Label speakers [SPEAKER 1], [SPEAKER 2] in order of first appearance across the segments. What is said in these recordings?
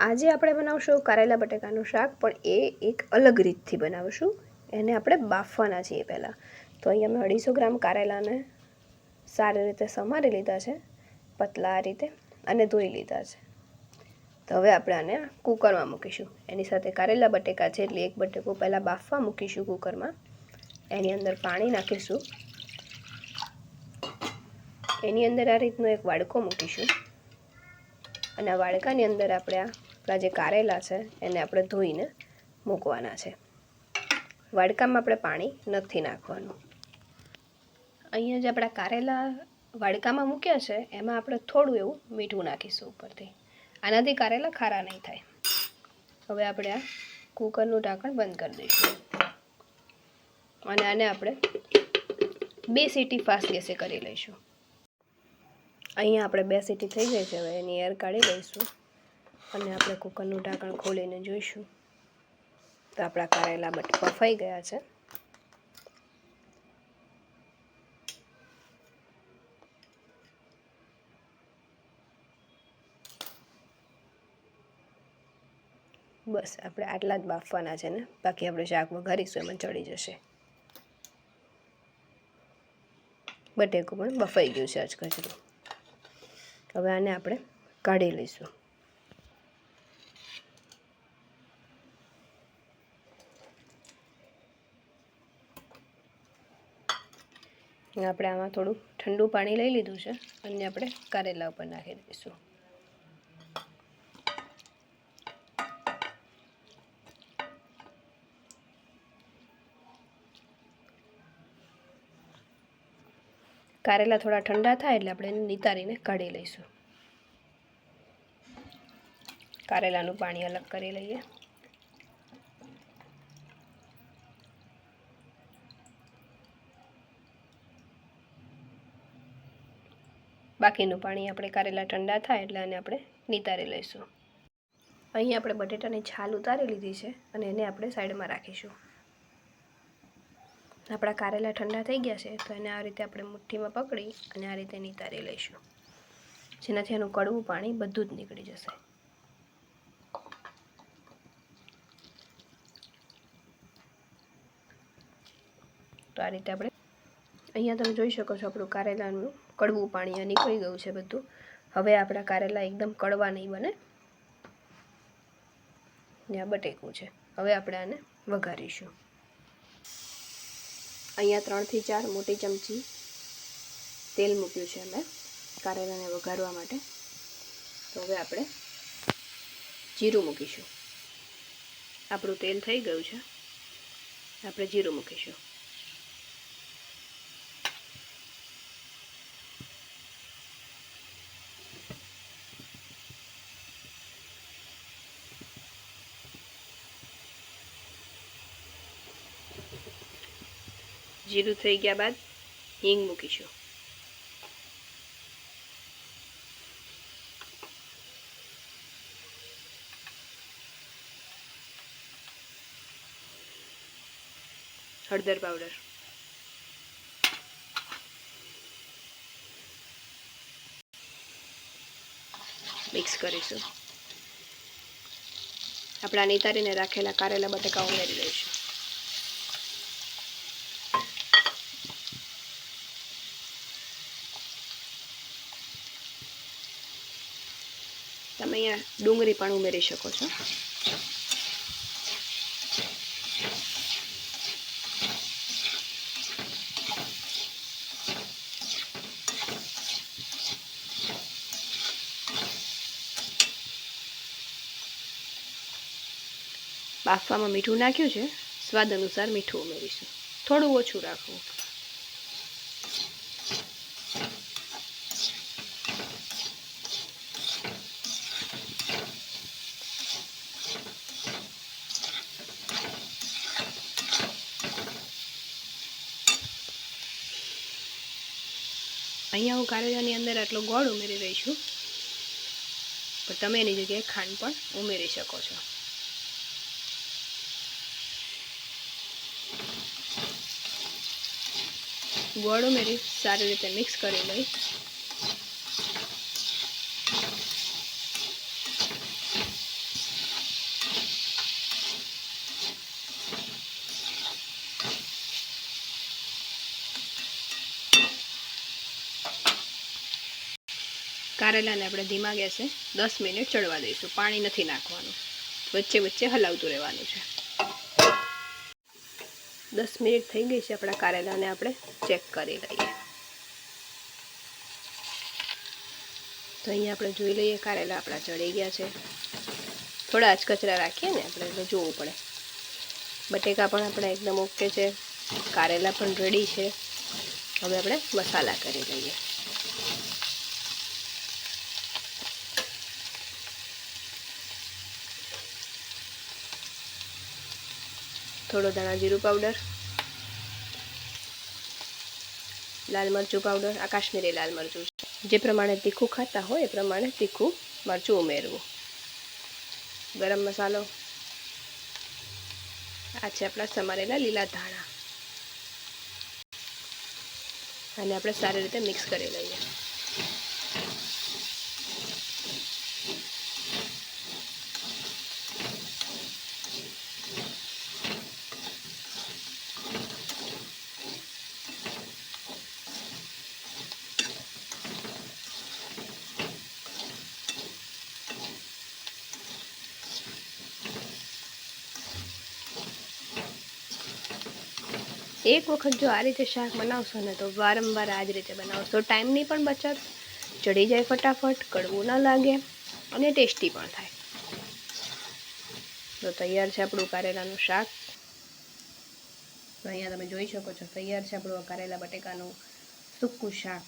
[SPEAKER 1] આજે આપણે બનાવશું કારેલા બટેકાનું શાક, પણ એ એક અલગ રીતથી બનાવશું. એને આપણે બાફવાના છીએ પહેલાં. તો અહીંયા મેં અઢીસો ગ્રામ કારેલાને સારી રીતે સમારી લીધા છે, પતલા આ રીતે, અને ધોઈ લીધા છે. તો હવે આપણે આને કુકરમાં મૂકીશું. એની સાથે કારેલા બટેકા છે, એટલે એક બટેકો પહેલાં બાફવા મૂકીશું કુકરમાં. એની અંદર પાણી નાખીશું. એની અંદર આ રીતનો એક વાડકો મૂકીશું. અને આ વાડકાની અંદર આપણે આ આપણા જે કારેલા છે, એને આપણે ધોઈને મૂકવાના છે. વાડકામાં આપણે પાણી નથી નાખવાનું. અહીંયા જે આપણા કારેલા વાડકામાં મૂક્યા છે, એમાં આપણે થોડું એવું મીઠું નાખીશું ઉપરથી. આનાથી કારેલા ખારા નહીં થાય. હવે આપણે આ કુકરનું ઢાંકણ બંધ કરી દઈશું. અને આને આપણે બે સીટી ફાસ્ટ ગેસે કરી લઈશું. અહીંયા આપણે બે સીટી થઈ ગઈ છે, હવે એની એર કાઢી લઈશું. અને આપણે કુકરનું ઢાંકણ ખોલીને જોઈશું. તો આપણા કારેલા બટ બફાઈ ગયા છે. બસ, આપણે આટલા જ બાફવાના છે ને? બાકી આપણે શાક વઘારીશું એમાં ચડી જશે. બટેકું પણ બફાઈ ગયું છે અચકચરું હવે આને આપણે કાઢી લઈશું. આપણે આમાં થોડું ઠંડુ પાણી લઈ લીધું છે. અને આપણે કારેલા ઉપર નાખી દઈશું. કારેલા થોડા ઠંડા થાય એટલે આપણે એને નિતારીને કાઢી લઈશું. કારેલાનું પાણી અલગ કરી લઈએ. બાકીનું પાણી આપણે કારેલા ઠંડા થાય એટલે આને આપણે નિતારી લઈશું. અહીં આપણે બટેટાની છાલ ઉતારી લીધી છે અને એને આપણે સાઈડમાં રાખીશું. આપણા કારેલા ઠંડા થઈ ગયા છે તો એને આ રીતે આપણે મુઠ્ઠીમાં પકડી અને આ રીતે નિતારી લઈશું. જેનાથી એનું કડવું પાણી બધું જ નીકળી જશે. તો આ રીતે આપણે અહીંયા તમે જોઈ શકો છો આપણું કારેલાનું કડવું પાણી નીકળી ગયું છે બધું. હવે આપણા કારેલા એકદમ કડવા નહીં બને. ત્યાં બટેકું છે. હવે આપણે આને વઘારીશું. અહીંયા ત્રણથી ચાર મોટી ચમચી તેલ મૂક્યું છે અમે કારેલાને વઘારવા માટે. તો હવે આપણે જીરું મૂકીશું. આપણું તેલ થઈ ગયું છે. આપણે જીરું મૂકીશું. જીરું થઈ ગયા બાદ હિંગ મૂકીશું હળદર પાવડર મિક્સ કરીશું. આપણા નિતારીને રાખેલા કારેલા બટાકા ઉમેરી દઈશું. તમે અહીંયા ડુંગળી પણ ઉમેરી શકો છો. બાફવામાં મીઠું નાખ્યું છે. સ્વાદ અનુસાર મીઠું ઉમેરીશું. થોડું ઓછું રાખવું. અહીંયા હું કારેલાની અંદર આટલો ગોળ ઉમેરી રહી છું. પણ તમે એની જગ્યાએ ખાંડ પણ ઉમેરી શકો છો. ગોળ ઉમેરી સારી રીતે મિક્સ કરી લઈ. કારેલાને આપણે ધીમા ગેસે દસ મિનિટ ચડવા દઈશું. પાણી નથી નાખવાનું. વચ્ચે વચ્ચે હલાવતું રહેવાનું છે. દસ મિનિટ થઈ ગઈ છે આપણા કારેલાને આપણે ચેક કરી લઈએ. તો અહીંયા આપણે જોઈ લઈએ કારેલા આપણા ચડી ગયા છે. થોડા અચકચરા કચરા રાખીએ ને આપણે એટલે જોવું પડે. બટેકા પણ આપણે એકદમ ઓકે છે. કારેલા પણ રેડી છે. હવે આપણે મસાલા કરી લઈએ. થોડો ધાણા જીરું પાવડર લાલ મરચું પાવડર આ કાશ્મીરી લાલ મરચું જે પ્રમાણે તીખું ખાતા હોય એ પ્રમાણે તીખું મરચું ઉમેરવું. ગરમ મસાલો. આ છે આપણા સમારેલા લીલા ધાણા. અને આપણે સારી રીતે મિક્સ કરી લઈએ. એક વખત જો આ રીતે શાક બનાવશો ને તો વારંવાર આ જ રીતે બનાવશો. ટાઈમની પણ બચત, ચડી જાય ફટાફટ, કડવું ન લાગે અને ટેસ્ટી પણ થાય. તો તૈયાર છે આપણું કારેલાનું શાક. અહીંયા તમે જોઈ શકો છો, તૈયાર છે આપણું કારેલા બટેકાનું સૂકું શાક.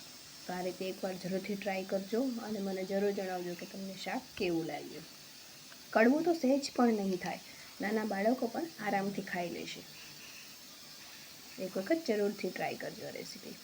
[SPEAKER 1] તો આ રીતે એકવાર જરૂરથી ટ્રાય કરજો અને મને જરૂર જણાવજો કે તમને શાક કેવું લાગ્યું. કડવું તો સહેજ પણ નહીં થાય. નાના બાળકો પણ આરામથી ખાઈ લેશે. એક વખત જરૂરથી ટ્રાય કરજો રેસીપી